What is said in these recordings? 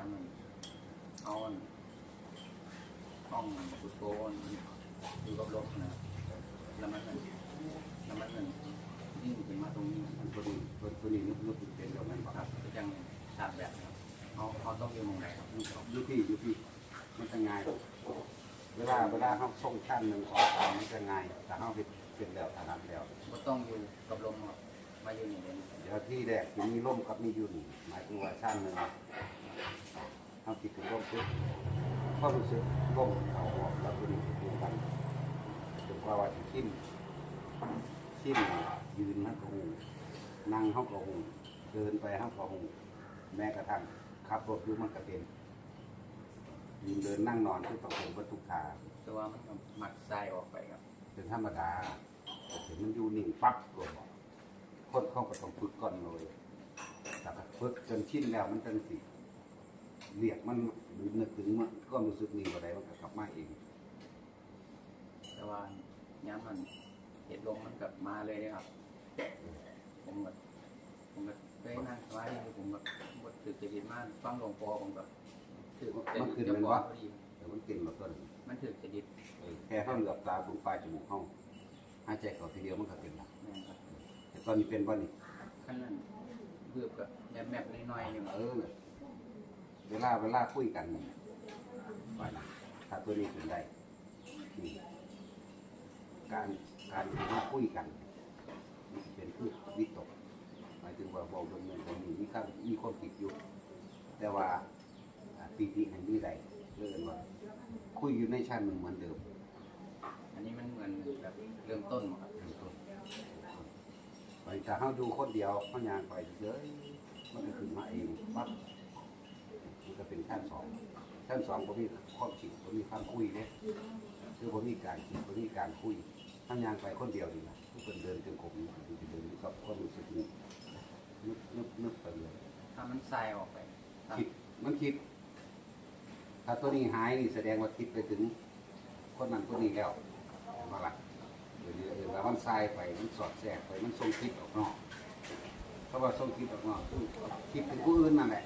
ย้ำมันเอาอันต้องสุดโกนอยู่กับรถนะแล้วมันนั่นแล้วมันนั่นยิ่งขึ้นมาตรงนี้มันตัวนี้ตัวตัวนี้นึกนึกเป็นแบบนั้นปะครับก็ยังชาร์จแบบครับเขาเขาต้องอยู่ตรงไหนครับอยุพี่อยุพี่มันจะง่ายเวลาเวลาเขาส่งชั้นหนึ่งออกไปมันจะง่ายแต่เขาเป็นเป็นแล้วถนัดแล้วก็ต้องอยู่กับลมครับมาอยู่อย่างนี้เดี๋ยวที่แรกจะมีร่มกับมียุ่นหมายถึงว่าชั้นหนึ่ง เขาติดถึงร่มปุ๊บก็รู้สึกร่มเขาออกแล้วตัวนี้จะดูกันจนกว่าว่าจะขิ้นขิ้นยืนเขาก็หูนั่งเขาก็หูเดินไปเขาก็หูแม้กระทั่งขับรถอยู่มันก็เป็นยืนเดินนั่งนอนคือต้องเป็นวัตถุขาแต่ว่ามันก็มัดทรายออกไปครับ เป็นธรรมดาแต่ถึงมันอยู่นิ่งปั๊บก็บอกคนเข้าก็ต้องฝึกก่อนเลยแต่ถ้าฝึกจนชินแล้วมันจังสิ เรียกมันหรือนึกถึงมันก็รู้สึกมีอะไรมันก็กลับมาเองแต่ว่าย้ำมันเห็นลมมันกลับมาเลยนะครับ ผมก็ผมก็ได้นั่งสมาธิผมก็บทถือจะเห็นมากฟังหลวงพ่อผมก็ถือจะดิบจะบอกพอดีแต่มันกินมาต้นมันถือจะดิบเออแค่ห้ามเหลือบตาบุญปลายจมูกห้องหายใจเข้าทีเดียวมันก็เป็นละนั่นครับแต่ตอนนี้เป็นวันนี้ขั้นนั้นเบือบกับแมบแมบๆน้อยๆอยู่เออ เวลาเวลาคุยกันนี่ไปนะถ้าตัวนี้เป็นได้นี่การการที่มาคุยกันนี่เป็นพืชวิตกหมายถึงว่าบอกตรงนี้ตรงนี้มีข้ามีความผิดอยู่ แต่ว่าอ่าปีติให้มีใดเรื่องว่าคุยอยู่ในชั้นหนึ่งเหมือนเดิม อันนี้มันเหมือนแบบเริ่มต้นหมดครับไปถ้าเขาดูคนเดียวเขายางไปเฉยมันก็ขึ้นมาเองปั๊บมัน ก็เป็นชั้นสองชั้นสองผมมีความคิดผมมีความคุยเนี่ยคือผมมีการคิดผมมีการคุยเขายางไปคนเดียวดีนะทุกคนเดินจงกรมอยู่เดินอยู่กับความรู้สึกนี้นึกนึกนึกไปเลยถ้ามันทรายออกไปครับคิดมันคิด ถ้าตัวนี้หายนี่แสดงว่าคิดไปถึง คนนั้นคนนี้แล้วมาละเดี๋ยวนี้เออแล้วมันทรายไปมันสอดแทรกไปมันส่งคิดออกนอกเพราะว่าส่งคิดออกนอกคือคิดถึงผู้อื่นนั่นแหละ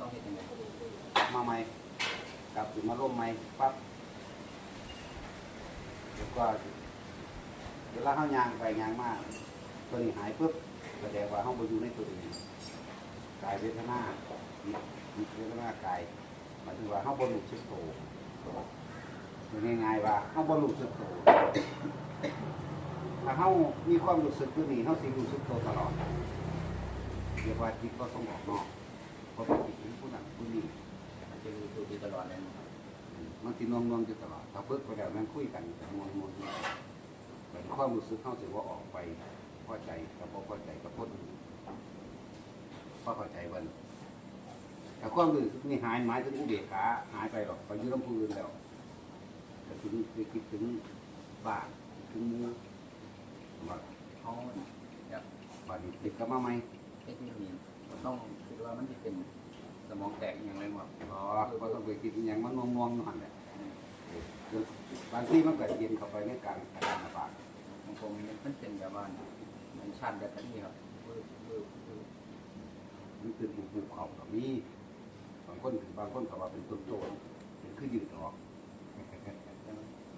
ต้องเห็นยังไงมาใหม่กลับถึงมาร่มใหม่ปั๊บแล้วก็เวลาเขายางไปยางมากตัวนี้หายปุ๊บแสดงว่าเขาไปอยู่ในตัวเองกายเวทนาจิตเวทนากายหมายถึงว่าเขาบรรลุสึกโตง่ายๆว่าเขาบรรลุสึกโตถ้าเขามีความรู้สึกตัวนี้เขาสิรู้สึกโตตลอดเรียกว่าจิตก็ต้องออกนอก ราะว่าจิตเป็นผู้นั้นผู้นี้มันจะรู้ตัวดีตลอดเลยนะครับมันสินวงนวงอยู่ตลอดถ้าเพิกไปแล้วนั่นคุยกันมวนมวนแต่ความรู้สึกเข้าใจว่าออกไปพอใจกับบ่พอใจกับคนอื่นพอเข้าใจวันแต่ความรู้สึกนี่หายหมายถึงอุเบกขาหายไปหรอกไปอยืนลำพูนแล้วแต่ถึงไปคิดถึงบ้านคิดถึงหมูว่าเขาแบบบ้านนี้ติดกับมาไหมเทคนิคนี้ต้อง คิดว่ามันจะเป็นสมองแตกอย่างไรหมดอ๋อก็ต้องไปคิดอหย่างมันนวงนวงๆอยู่หันแหละเออบางทีมันก็เย็นเข้าไปในการการระบาดของผมมันเป็นแบบว่ามันชันแบบนี้ครับวืบวืบวืบมันเป็นภูภูเขากับมีบางคนบางคนก็ว่าเป็นต้นโตนเป็นคือยืดออก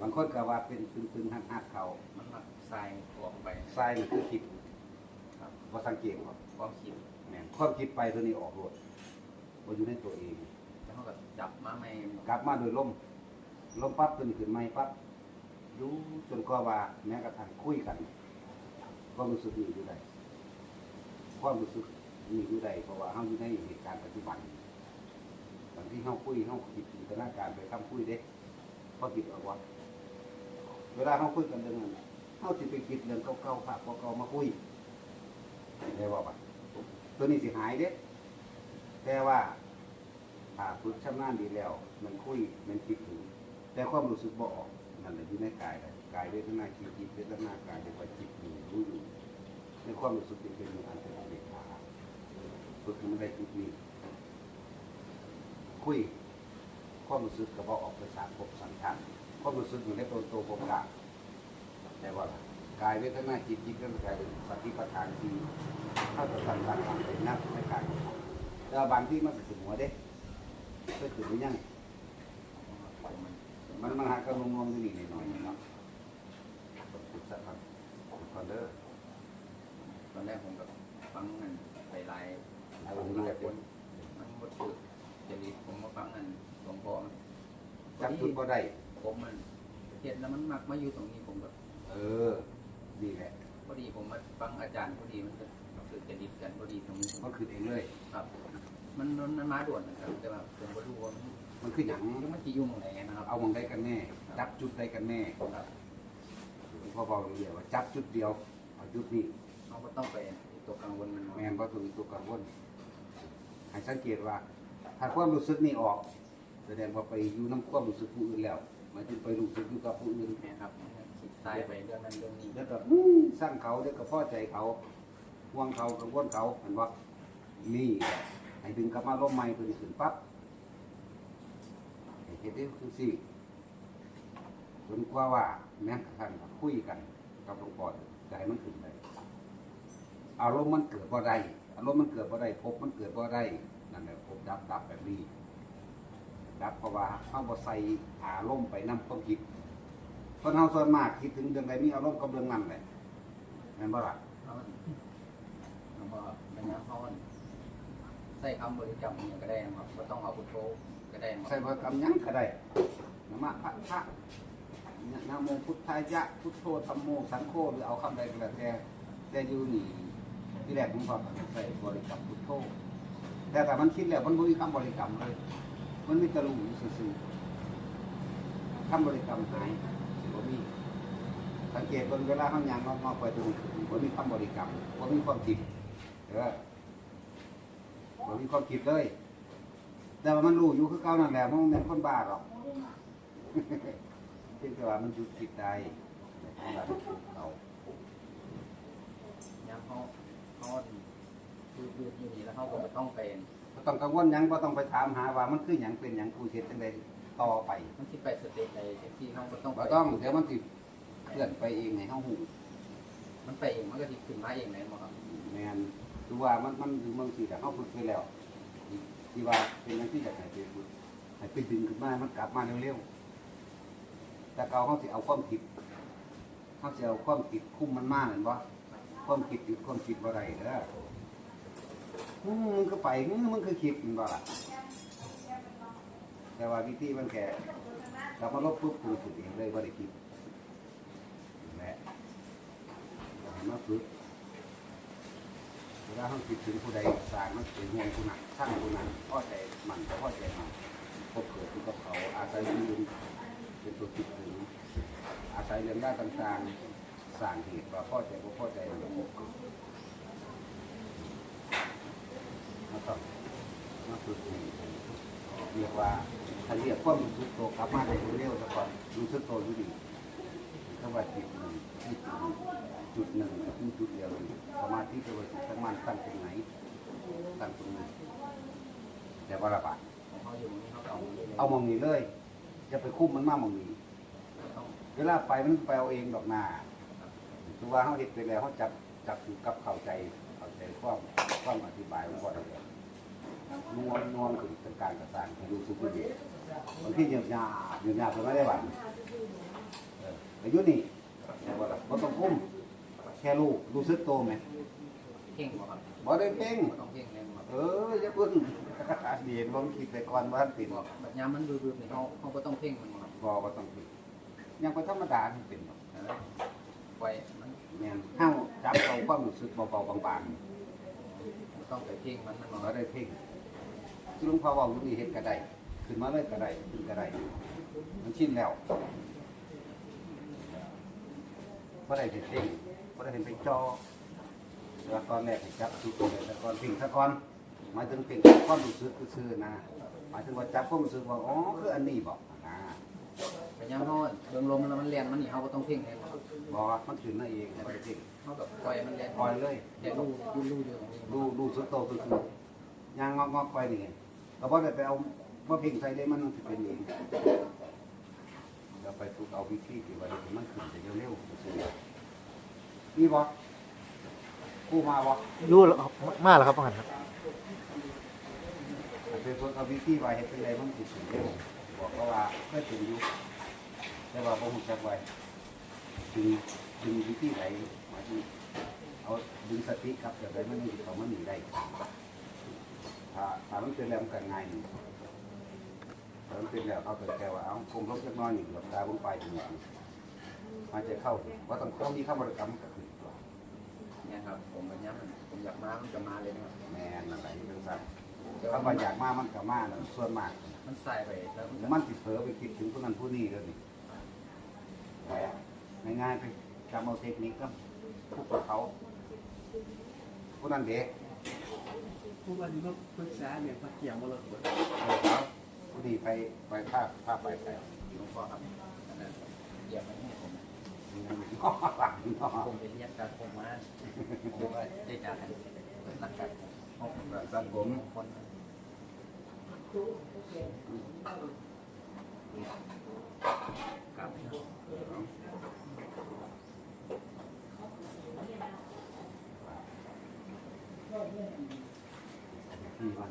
บางคนก็ว่าเป็นตึงๆหักๆเขามันมักทรายออกไปทรายนี่คือคิดครับว่าสังเกตว่าความคิด แม่นความคิดไปตัวนี้ออกรวดว่าอยู่ในตัวเอง แล้วเขาก็จับมาไม่กลับมาโดยลมลมปั๊บตื่นขึ้นไม่ปั๊บอยู่จนก็ว่าแม้กระทั่งคุยกันความรู้สึกมีอยู่ใดความรู้สึกมีอยู่ใดเพราะว่าเขาอยู่ในเหตุการณ์ปัจจุบันบางที่เขาคุยเขาคิดจินตนาการไปคำคุยเด้พอคิดออกว่าเวลาเขาคุยกันเรื่องนั้นเขาสิไปคิดเรื่องเก่าๆภาพเก่าๆมาคุยได้ว่าปะ ตัวนี้สิหายเด้แต่ว่าถ้าฝึกชำนาญดีแล้ว มันคุยมันคิดถึง แต่ความรู้สึกบ่ออกนั่นแหละอยู่ในกายเลยกายเวทนาคิดจิตเวทนากายเรียกว่าจิตอยู่รู้อยู่ในความรู้สึกเป็นอยู่อันเป็นอุเบกขาฝึกมันได้จุดนี้คุยความรู้สึกก็บ่ออกไปสามภพสามชาติความรู้สึกอยู่ในตัวตัวผม กายเวทนาจิตจิตเวทนากายเป็นสติปัฏฐานที่เข้าจะสั่งการทำไปนับในกายของเราแต่ว่าบางที่มันก็ขึ้นหัวเด้เคยขึ้นหรือยังมันมันหากระงงๆอยู่นี่หน่อยๆเนาะฝึกสักพักฝึกก่อนเด้อตอนแรกผมกับฟังเงินไปไลน์เอาลงหดูลาแบยบคนมันหมดจุดจะรีผมมาฟังเงินหลวงพ่อมันจับจุดบ่ได้ผมมันเห็นแล้วมันมักมาอยู่ตรงนี้ผมแบบเออ นี่แหละพอดีผมมาฟังอาจารย์พอดีมันก็คือจะดิบกันพอดีตรงนี้มันขึ้นเองเลยครับมันมันมันมาด่วนนะครับแต่ว่าผมก็รู้ว่ามันมันคือหยังมันจะยุ่งตรงไหนนะครับ เอามองได้กันแน่ จับจุดได้กันแน่ครับหลวงพ่อบอกเดียวว่าจับจุดเดียวเอาจุดนี้เราก็ต้องไปตัวกังวลมันน้อยแมนว่าตัวนี้ตัวกังวลให้สังเกตว่า ถ้าความรู้สึกนี่ออก แสดงว่าไปอยู่น้ำความรู้สึกผู้อื่นแล้วหมายถึงไปรู้สึกอยู่กับผู้อื่นแม่ครับ คิดซ้ายไปเรื่องนั้นเรื่องนี้แล้วก็อื้อสร้างเขาแล้วก็พอใจเขาห่วงเขากังวลเขาเห็นว่านี่ให้ดึงกลับมาล่มใหม่เพิ่นขึ้นปั๊บให้เฮ็ดได้คือสิจนกว่าว่าแม้กระทั่งคุยกันกับหลวงพ่อจะให้มันขึ้นได้อารมณ์มันเกิดบ่ได้อารมณ์มันเกิดบ่ได้ภพมันเกิดบ่ได้นั่นแหละภพดับดับแบบนี้ดับเพราะว่าเฮาบ่ใส่อารมณ์ไปนำความคิด คนเฮาส่วนมากคิดถึงเรื่องใดมีอารมณ์กับเรื่องนั้นแหละแม่นบ่ล่ะเขาแล้วก็เป็นน้ำเขาใส่คำบริกรรมอย่างก็ได้นะครับก็ต้องเอาพุทโธก็ได้นะคใส่รับบ่กำหยังก็ได้นะมะพระพระนะโมพุทธายะ พุทโธธัมโมสังโฆหรือเอาคำใดก็แล้วแต่แต่อยู่นี่ที่แรกผมก็ใส่บริกรรมพุทโธแต่ถ้ามันคิดแล้วมันบ่มีคำบริกรรมเลย มันมีแต่รู้อยู่ซื่อๆคำบริกรรมหายสิบ่ มีสังเกตเบิ่งเวลาเฮาย่างนอกๆไปตรงนี้บ่มีคำบริกรรมบ่มีความคิดเด้อบ่มีความคิดเลย แต่ว่ามันรู้อยู่คือเก่านั่นแหละมันบ่แม่นคนบ้าหรอกเพียงแต่ว่ามันหยุดคิดได้ในขณะที่เขาย้ำเขาเขาคือคืออยู่นี่แล้วเขาก็ไม่ต้องเป็นบ่ต้องกังวลหยังบ่ต้องไปถามหาว่ามันคือหยังเป็นหยังกูเฮ็ดจังได ต่อไปมันที่ไปสเตจใดที่เขาก็ต้องบ่ต้องเดี๋ยวมันสิเคลื่อนไปเองให้เฮาฮู้มันไปเองมันก็ที่ขึ้นมาเองเลยมั้งครับแม่นคือว่ามันมันอยู่เมืองสิแต่เฮาฝึกไปแล้วที่ว่าเป็นหยังที่อยากให้ไปฝึกให้ไปดึงขึ้นมามันกลับมาเร็วๆแต่เก่าเฮาสิเอาความคิดเฮาสิเอาความคิดคุมมันมาแม่นบ่ความคิดหยุดความคิดว่าไรเด้ออืมมึงก็ไปมึงมึงคือคิดมึงบ่ล่ะ แต่ว่าวิธีมันแค่เรามาลบปุ๊บคุณฝึกเองเลยว่าได้คิดนั่นแหละเรามาฝึกเวลาเขาคิดถึงผู้ใดสร้างมันเป็นห่วงผู้นั้นสร้างผู้นั้นพ่อใจมันก็พ่อใจมันพบเกิดอยู่กับเขาอาศัยยืนเป็นตัวคิดถึงอาศัยเรื่องราวต่างๆสร้างเหตุว่าพ่อใจบ่พ่อใจมันพบเกิดมาต้องมาฝึกเรียกว่า ถ้าเรียกความรู้สึกโตวกลับมาได้เร็วๆซะก่อนรู้สึกโตวอยู่ดีถ้าว่าจิตหนึ่งจิตหนึ่งจุดหนึ่งคือจุดเดียวสมาธิตัวจิตตั้งมันตั้งตรงไหนตั้งตรงไหนแต่ว่าระบาดของเขาอยู่นี่เขาเอาอยู่เอามองนี้เลยจะไปคุ้มมันมากมองนี้เวลาไปมันไปเอาเองดอกหน้าคือว่าเขาเห็นไปแล้วเขาจับจับอยู่กับเข้าใจเข้าใจความความอธิบายมันก็ได้นวลนวลคือการกระสานให้รู้สึกดี บางทีเหยียบหยาบเหยียบหยาบก็ไม่ได้หวังเอออายุนี่แต่ว่าเราต้องคุ้มแค่รู้รู้สึกโตไหมเพ่งบ่ครับบ่ได้เพ่งบ่ต้องเพ่งเลยครับเอออย่าพึ่งเดียนลองคิดแต่ก่อนว่าติดบอกแบบยามมันดูๆนี่เขาเขาก็ต้องเพ่งมันครับบ่ก็ต้องคิดยังเป็นธรรมดาที่เป็นหรอกแล้วปล่อยมันแม่นเฮาจับเอาความรู้สึกเบาๆบางๆบ่ต้องไปเพ่งมันมันมันบ่ก็ได้เพ่งที่หลุงพ่อเว่าอยู่นี่เห็นก็ได้ ขึ้นมาเลยก็ได้ขึ้นก็ได้มันชินแล้วก็ได้เห็นเพ่งก็ได้เห็นไปจอแล้วตอนแรกให้จับจุดเลยแต่ก่อนเพ่งซะก่อนหมายถึงเพ่งความรู้สึกซื่อๆนะหมายถึงว่าจับความรู้สึกว่าอ๋อคืออันนี้บอกนะแต่ยามเขาเบิ่งลมแล้วมันเรียนมันนี่เขาก็ต้องเพ่งเลยครับบอกว่ามันขึ้นมาเองไม่ได้เพ่งเขากับปล่อยมันเรียนปล่อยเลยเดี๋ยวดูดูดูอยู่ตรงนี้ดูดูสุดโตคือคือย่างงอกๆไปนี่ไงก็บ่ได้ไปเอา บ่เพ่งใส่เลยมันสิเป็นเองเราไปฝึกเอาวิธีที่ว่าเฮ็ดให้มันขึ้นได้เร็วๆซื่อๆนี่บ่กู้มาบ่รู้แล้วครับมาแล้วครับพ่อหันครับไปฝึกเอาวิธีไว้เฮ็ดเป็นไรมันสิถึงเร็วบอกเขาว่าเคยถึงอยู่แต่ว่าบ่ฮู้จักไว้ดึงดึงวิธีไหนหมายถึงเอาดึงสติครับแบบใดมันมีเขามันหนีได้ถ้าถ้ามันเป็นแล้วมันง่ายนี่ถ้ามันเป็นแล้วเขาก็แค่ว่าเอาคงลบจักน้อยนี่หลับตาลงไปถึงมันจะเข้าว่าต้องต้องมีเข้าบริกรรมก็คือเนี่ยครับผมแบบนี้มันผมอยากมามันจะมาเลยนะครับแมนอะไรที่เป็นสัตว์แต่ถ้าว่าอยากมามันก็มาน่ะส่วนมาก มันใส่ไปแล้วมันก็มันติดเผลอไปคิดถึงผู้นั้นผู้นี้แล้วนี่แต่ง่ายๆไปจำเอาเทคนิคก็ผู้กับเขาผู้นั้นเด็กผู้ว่าที่มาปรึกษาเนี่ยพระเกี่ยวมาเลย เขาผู้นี้ไปไปภาพภาพไปไปหลวงพ่อครับอันนั้นอย่ามาให้ผมหลังเนาะผมไปเรียนกษ์ตารผมมาผมว่าได้จากนักการผมแบบสัตว์ผมคนครับที่มัน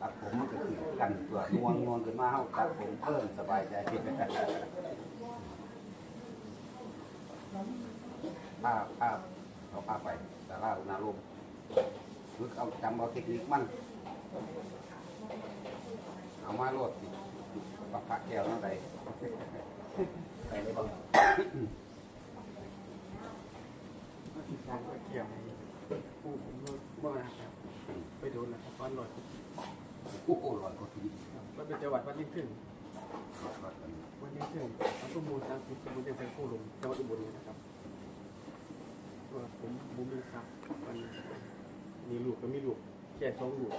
ตัดผมมันก็คือกันตัวงวงงวงขึ้นมาเฮาตัดผมเพิ่มสบายใจภาพภาพเอาภาพไปแต่ล่าอุณาลมฝึกเอาจำเอาเทคนิคมันเอามาโลดปักพักแก้วนั่นใดไปเลยบอกที่ทางพระเกี่ยวผู้ผมบ่นะครับไปโดนนะครับตอนหน่อย โอ้โหลอยกว่าทีมันเป็นจังหวัดวัดยิ่งขึ้นลอยกว่ากันวัดยิ่งขึ้นอำเภอมูลสามสิบตำบลยังแสงผู้ลงจังหวัดอุบลนี่นะครับว่าผมบุมีครับมันมีลูกก็มีลูกแค่สองลูก